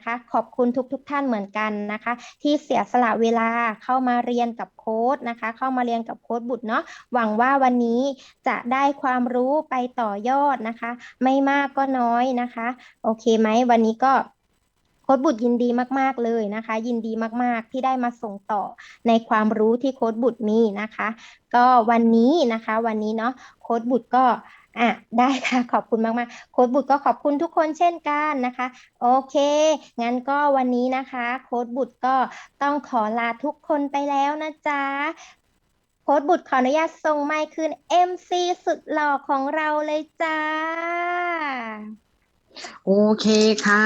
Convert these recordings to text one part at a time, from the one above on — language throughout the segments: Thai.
นะคะ ขอบคุณทุกๆทท่านเหมือนกันนะคะ ที่เสียสละเวลาเข้ามาเรียนกับโค้ดนะคะ เข้ามาเรียนกับโค้ดบุตรเนาะหวังว่าวันนี้จะได้ความรู้ไปต่อยอดนะคะ ไม่มากก็น้อยนะคะ โอเคไหมวันนี้ก็โค้ดบุตรยินดีมากๆเลยนะคะ ยินดีมากๆที่ได้มาส่งต่อในความรู้ที่โค้ดบุตรมีนะคะ ก็วันนี้นะคะ วันนี้เนาะโค้ดบุตรก็ อะได้ค่ะขอบคุณมากๆโค้ดบุตรก็ขอบคุณทุกคนเช่นกันนะคะ โอเค งั้นก็วันนี้นะคะ โค้ดบุตรก็ต้องขอลาทุกคนไปแล้วนะจ๊ะโค้ดบุตรขออนุญาตส่งไมค์คืน MC สุดหล่อของเราเลยจ้า โอเคค่ะ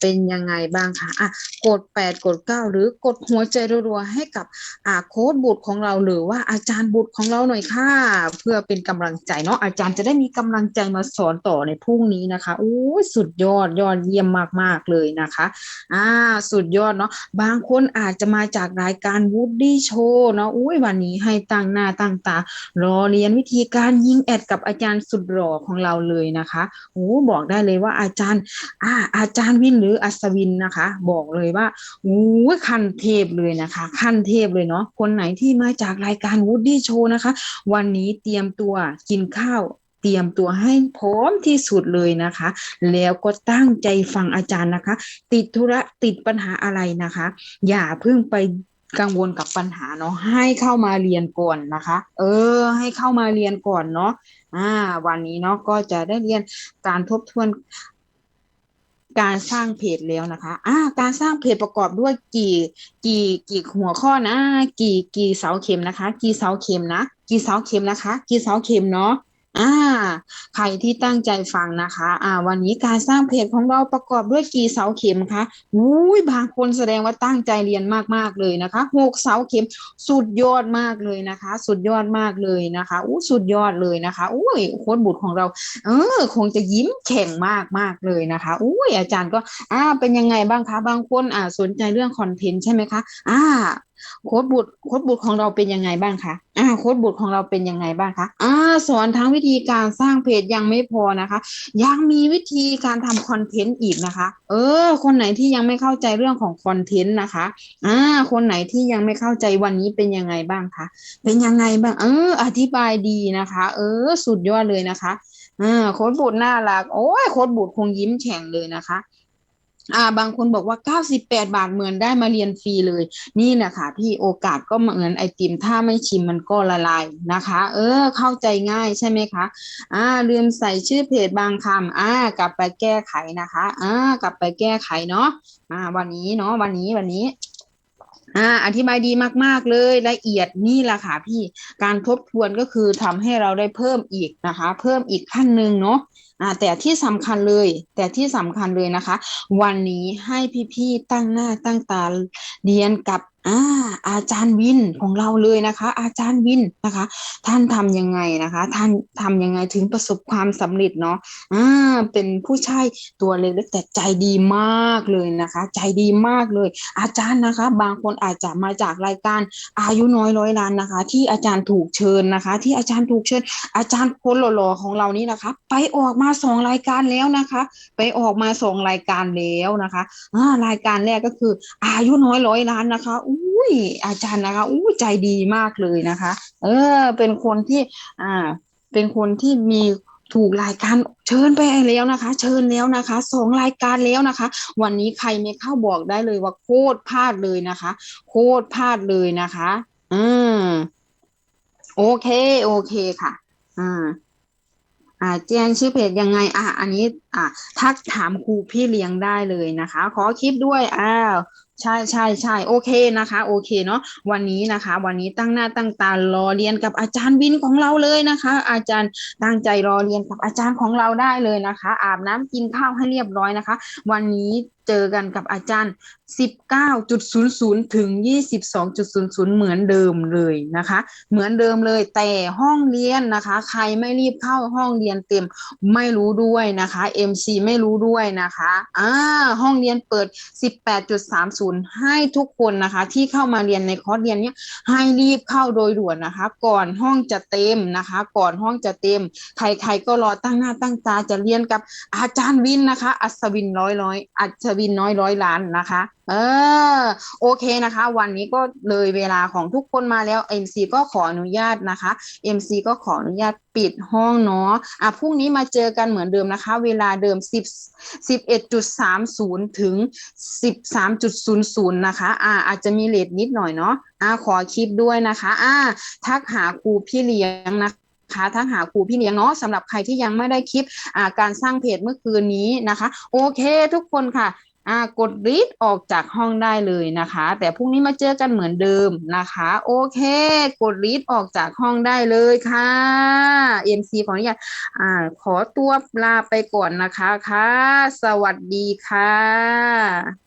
เป็นยังไงบ้างคะอะกดแปดกดเก้าหรือกดหัวใจรัวๆให้กับอ่าโค้ดบุตรของเราหรือว่าอาจารย์บุตรของเราหน่อยค่ะ เพื่อเป็นกำลังใจเนาะอาจารย์จะได้มีกำลังใจมาสอนต่อในพรุ่งนี้นะคะโอ้สุดยอดยอดเยี่ยมมากๆเลยนะคะอ่าสุดยอดเนาะบางคนอาจจะมาจากรายการ Woody Show เนาะอุ้ยวันนี้ให้ตั้งหน้าตั้งตารอเรียนวิธีการยิงแอดกับอาจารย์สุดหล่อของเราเลยนะคะโอ้บอกได้เลยว่าอาจารย์อาอาจารย์วินหรืออัศวินนะคะ บอกเลยว่าโอ้ขั้นเทพเลยนะคะ ขั้นเทพเลยเนาะคนไหนที่มาจากรายการ Woody Show นะคะ วันนี้เตรียมตัวกินข้าวเตรียมตัวให้พร้อมที่สุดเลยนะคะ แล้วก็ตั้งใจฟังอาจารย์นะคะ ติดธุระติดปัญหาอะไรนะคะ อย่าเพิ่งไปกังวลกับปัญหาเนาะให้เข้ามาเรียนก่อนนะคะ เออ ให้เข้ามาเรียนก่อนเนาะ อ่า วันนี้เนาะก็จะได้เรียนการทบทวนการสร้างเพจแล้วนะคะอ่าการสร้างเพจประกอบด้วยกี่กี่กี่หัวข้อนะ กี่กี่เสาเข็มนะคะ กี่เสาเข็มนะ กี่เสาเข็มนะคะ กี่เสาเข็มเนาะ อ่า ใครที่ตั้งใจฟังนะคะ อ่า วันนี้การสร้างเพจของเราประกอบด้วยกี่เสาเข็มคะอุ้ยบางคนแสดงว่าตั้งใจเรียนมากๆเลยนะคะหกเสาเข็มสุดยอดมากเลยนะคะ สุดยอดมากเลยนะคะอู้สุดยอดเลยนะคะอุ้ยโค้ดบุตรของเรา เออ คงจะยิ้มแข่งมากมากเลยนะคะอุ้ยอาจารย์ก็ อ่า เป็นยังไงบ้างคะ บางคนอ่าสนใจเรื่องคอนเทนต์ใช่ไหมคะ อ่า โค้ดบุตรโค้ดบุตรของเราเป็นยังไงบ้างคะอ่าโค้ดบุตรของเราเป็นยังไงบ้างคะอ่าสอนทั้งวิธีการสร้างเพจยังไม่พอนะคะ ยังมีวิธีการทำคอนเทนต์อีกนะคะ เออ คนไหนที่ยังไม่เข้าใจเรื่องของคอนเทนต์นะคะอ่าคนไหนที่ยังไม่เข้าใจวันนี้เป็นยังไงบ้างคะเป็นยังไงบ้างเออ อธิบายดีนะคะ เออ สุดยอดเลยนะคะอ่าโค้ดบุตรน่ารักโอ้ยโค้ดบุตรคงยิ้มแฉ่งเลยนะคะ อ่าบางคนบอกว่า 98 บาทเหมือนได้มาเรียนฟรีเลย นี่แหละค่ะพี่โอกาสก็เหมือนไอติม ถ้าไม่ชิมมันก็ละลายนะคะ เออ เข้าใจง่ายใช่ไหมคะอ่าลืมใส่ชื่อเพจบางคำอ่ากลับไปแก้ไขนะคะอ่ากลับไปแก้ไขเนาะอ่าวันนี้เนาะวันนี้วันนี้ อ่าอธิบายดีมาก ๆ เลยละเอียดนี่แหละค่ะพี่การทบทวนก็คือทำให้เราได้เพิ่มอีกนะคะ เพิ่มอีกขั้นหนึ่งเนาะอ่าแต่ที่สำคัญเลย แต่ที่สำคัญเลยนะคะ วันนี้ให้พี่ๆตั้งหน้าตั้งตาเรียนกับ อ่าอาจารย์วินของเราเลยนะคะ อาจารย์วินนะคะ ท่านทำยังไงนะคะ ท่านทำยังไงถึงประสบความสำเร็จเนาะอ่าเป็นผู้ชายตัวเล็กแต่ใจดีมากเลยนะคะ ใจดีมากเลย อาจารย์นะคะ บางคนอาจจะมาจากรายการอายุน้อยร้อยล้านนะคะ ที่อาจารย์ถูกเชิญนะคะ ที่อาจารย์ถูกเชิญ อาจารย์คนหล่อๆของเรานี่นะคะ ไปออกมาสองรายการแล้วนะคะ ไปออกมาสองรายการแล้วนะคะอ่ารายการแรกก็คืออายุน้อยร้อยล้านนะคะ อุ้ยอาจารย์นะคะอุ้ยใจดีมากเลยนะคะ เออ เป็นคนที่ อ่า เป็นคนที่มีถูกรายการเชิญไปแล้วนะคะ เชิญแล้วนะคะสองรายการแล้วนะคะ วันนี้ใครไม่เข้าบอกได้เลยว่าโคตรพลาดเลยนะคะ โคตรพลาดเลยนะคะ อืมโอเค โอเคค่ะ อ่า อ่าแจ้งชื่อเพจยังไง อะ อันนี้ อะทักถามครูพี่เลี้ยงได้เลยนะคะ ขอคลิปด้วยอ้าว ใช่ใช่ใช่โอเคนะคะ โอเคเนาะวันนี้นะคะ วันนี้ตั้งหน้าตั้งตารอเรียนกับอาจารย์วินของเราเลยนะคะ อาจารย์ตั้งใจรอเรียนกับอาจารย์ของเราได้เลยนะคะ อาบน้ำกินข้าวให้เรียบร้อยนะคะ วันนี้เจอกันกับอาจารย์ 19.00 ถึง 22.00 เหมือนเดิมเลยนะคะ เหมือนเดิมเลย แต่ห้องเรียนนะคะ ใครไม่รีบเข้าห้องเรียนเต็มไม่รู้ด้วยนะคะ MC ไม่รู้ด้วยนะคะอ่าห้องเรียนเปิด 18.30 ให้ทุกคนนะคะ ที่เข้ามาเรียนในคอร์สเรียนเนี้ยให้รีบเข้าโดยด่วนนะคะ ก่อนห้องจะเต็มนะคะ ก่อนห้องจะเต็ม ใครๆก็รอตั้งหน้าตั้งตาจะเรียนกับอาจารย์วินนะคะ อัศวินร้อยร้อยอัศวินน้อยร้อยล้านนะคะ เออ โอเคนะคะ วันนี้ก็เลยเวลาของทุกคนมาแล้ว MC ก็ขออนุญาตนะคะ MC ก็ขออนุญาตปิดห้องเนาะอะพรุ่งนี้มาเจอกันเหมือนเดิมนะคะ เวลาเดิม 10 11.30 ถึง 13.00 นะคะ อ่า อาจจะมีเลทนิดหน่อยเนาะอ่าขอคลิปด้วยนะคะ อ่า ทักหาครูพี่เลี้ยงนะคะ ทักหาครูพี่เลี้ยงเนาะสำหรับใครที่ยังไม่ได้คลิปการสร้างเพจเมื่อคืนนี้นะคะ โอเคทุกคนค่ะอ่ากดรีดออกจากห้องได้เลยนะคะ แต่พรุ่งนี้มาเจอกันเหมือนเดิมนะคะ โอเค กดรีดออกจากห้องได้เลยค่ะ MC ขออนุญาตขอตัวลาไปก่อนนะคะค่ะ สวัสดีค่ะ